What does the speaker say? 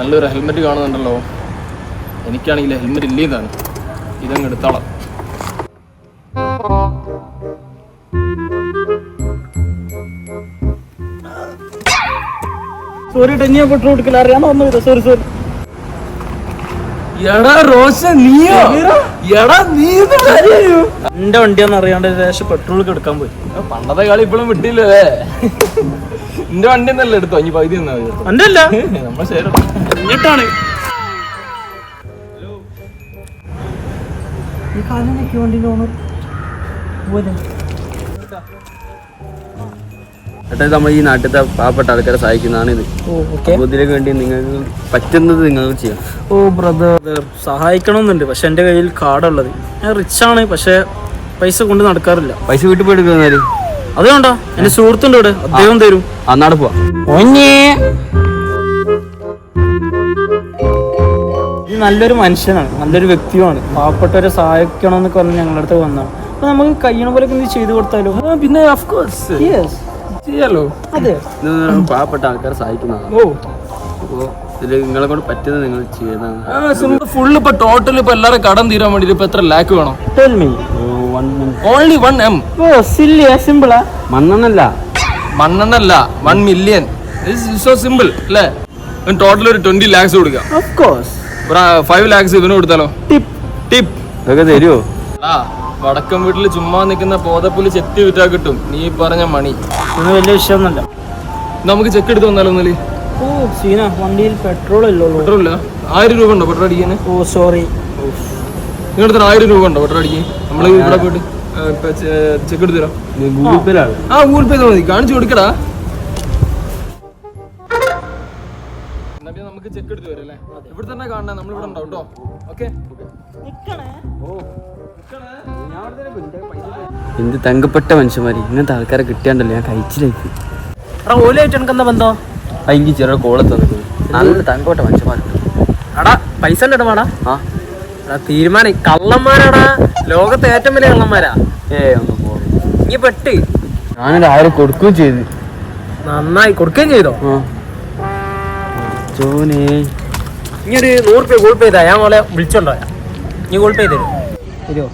നല്ലൊരു ഹെൽമെറ്റ് കാണുന്നുണ്ടല്ലോ. എനിക്കാണെങ്കിൽ ഹെൽമെറ്റ് ഇല്ലേ താൻ ഇതങ്ങ് എടുത്താളാം. സോറി ടെന്നിയ അറിയാൻ സോറി സോറി എടാ നീയോ? എടാ നീ എന്റെ വണ്ടിയാന്ന് അറിയാണ്ട് ലേശം പെട്രോൾ എടുക്കാൻ പോയി. പണ്ടത്തെ കളി ഇപ്പോഴും വിട്ടില്ലേ നിന്റെ വണ്ടി എന്നല്ലേ എടുത്തോ? ഇനി പകുതി എന്നാ എന്റെ അല്ല നമ്മൾ ശരി എന്നിട്ടാണ് ഏട്ടാ നമ്മൾ ഈ നാട്ടിലത്തെ പാവപ്പെട്ട ആൾക്കാരെ സഹായിക്കുന്നതാണ് ഇത്. ഇതിലേക്ക് വേണ്ടി നിങ്ങൾക്ക് പറ്റുന്നത് നിങ്ങൾക്ക് ചെയ്യാം. ഓ ബ്രദർ സഹായിക്കണമെന്നുണ്ട്. പക്ഷെ എന്റെ കയ്യിൽ കാർഡുള്ളത് ഞാൻ റിച്ചാണ് ആണ്. പക്ഷെ പൈസ കൊണ്ട് നടക്കാറില്ല. പൈസ വീട്ടിൽ പോയി എടുക്കുന്നാൽ അത് വേണ്ട. എന്റെ സുഹൃത്തുണ്ട് ഇവിടെ. അദ്ദേഹം തരും. അന്നാട് പോവാ. നല്ലൊരു മനുഷ്യനാണ്. നല്ലൊരു വ്യക്തിയുമാണ്. പാവപ്പെട്ടവരെ സഹായിക്കണം എന്നൊക്കെ പറഞ്ഞ് ഞങ്ങളുടെ അടുത്ത് വന്നതാണ്. അപ്പൊ നമുക്ക് കഴിയണ പോലെ ചെയ്തു കൊടുത്താലോ? പിന്നെ ഓഫ് കോഴ്സ് ചെയ്യാലോ? അതെ. പാവപ്പെട്ട ആൾക്കാരെ സഹായിക്കുന്നതാണ്. ഓ. അപ്പോൾ ഇതിൽ നിങ്ങളെ കൊണ്ട് പറ്റുന്നത് നിങ്ങൾ ചെയ്യുന്നതാണ് ഫുള്ള് ഇപ്പൊ ടോട്ടൽ ഇപ്പൊ എല്ലാരും കടം തീരാൻ വേണ്ടി ഇപ്പൊ എത്ര ലാക്ക് വേണം? ഓൺലി വൺ എം ഓ സില്ലിയാ സിമ്പിളാ മണ്ണെണ്ണല്ല മണ്ണെണ്ണല്ല വൺ മില്യൺ സോ സിമ്പിൾ അല്ലേ? ടോട്ടൽ ഒരു ട്വന്റി ലാക്സ് കൊടുക്കാം. ഓഫ് കോഴ്സ് ഫൈവ് ലാക്സ് ഇവന് കൊടുത്താലോ? ടിപ്പ് ടിപ്പ് ഇതൊക്കെ തരുമോ ആ വടക്കം വീട്ടിൽ ചുമ്മാ നിൽക്കുന്ന പോതപ്പുൽ ചെത്തി വിറ്റാ കിട്ടും. നീ പറഞ്ഞ മണി ഇതൊന്നും വലിയ വിഷയമൊന്നുമല്ല. നമുക്ക് ചെക്ക് എടുത്ത് വന്നാലോ ഒന്നല്ലേ ഓ സീന വണ്ടിയിൽ പെട്രോൾ ഇല്ലല്ലോ പെട്രോൾ ഇല്ല. ആയിരം രൂപ ഉണ്ടോ പെട്രോൾ അടിക്കാൻ ഓ സോറി നിങ്ങളുടെ ആയിരം രൂപ ഉണ്ടോ അടിക്കാൻ? നമ്മൾ ഇവിടെ പോയിട്ട് ചെക്ക് എടുത്തു തരാം. ഗൂഗിൾ പേ ആ ഗൂഗിൾ പേ മതി. കാണിച്ചു കൊടുക്കടാ. നമുക്ക് ചെക്ക് എടുത്ത് വരും അല്ലേ? ഇവിടെ തന്നെ കാണണേ നമ്മൾ ഇവിടെ ഉണ്ടാവും കേട്ടോ. ഓക്കെ? എന്ത് തങ്കപ്പെട്ട മനുഷ്യന്മാര്. ഇങ്ങനത്തെ ആൾക്കാരെ കിട്ടിയാണ്ടല്ലോ ഞാൻ കഴിച്ചിലേക്ക് എടാ ഓലായിട്ട് എനിക്ക് എന്താ ബന്ധം? ആ എനിക്ക് ചെറിയ കോൾ തന്നിട്ട് നല്ല തങ്കപ്പെട്ട മനുഷ്യന്മാരുണ്ട്. എടാ പൈസ ഉണ്ടോ ആ. എടാ തീരുമാനം. കള്ളന്മാരാടാ. ലോകത്തെ ഏറ്റവും വലിയ കള്ളന്മാരാ. ഏ ഒന്ന് പോകും നീ പെട്ട് ഞാനൊരു കൊടുക്കുകയും ചെയ്ത്. നന്നായി കൊടുക്കുകയും ചെയ്തോ? ജോനെ. ഇനി ഒരു നൂറ് രൂപ ഗൂഗിൾ പേ ചെയ്താ. ഞാൻ മോളെ വിളിച്ചോണ്ടോ നീ ഗൂഗിൾ പേ ചെയ്തോ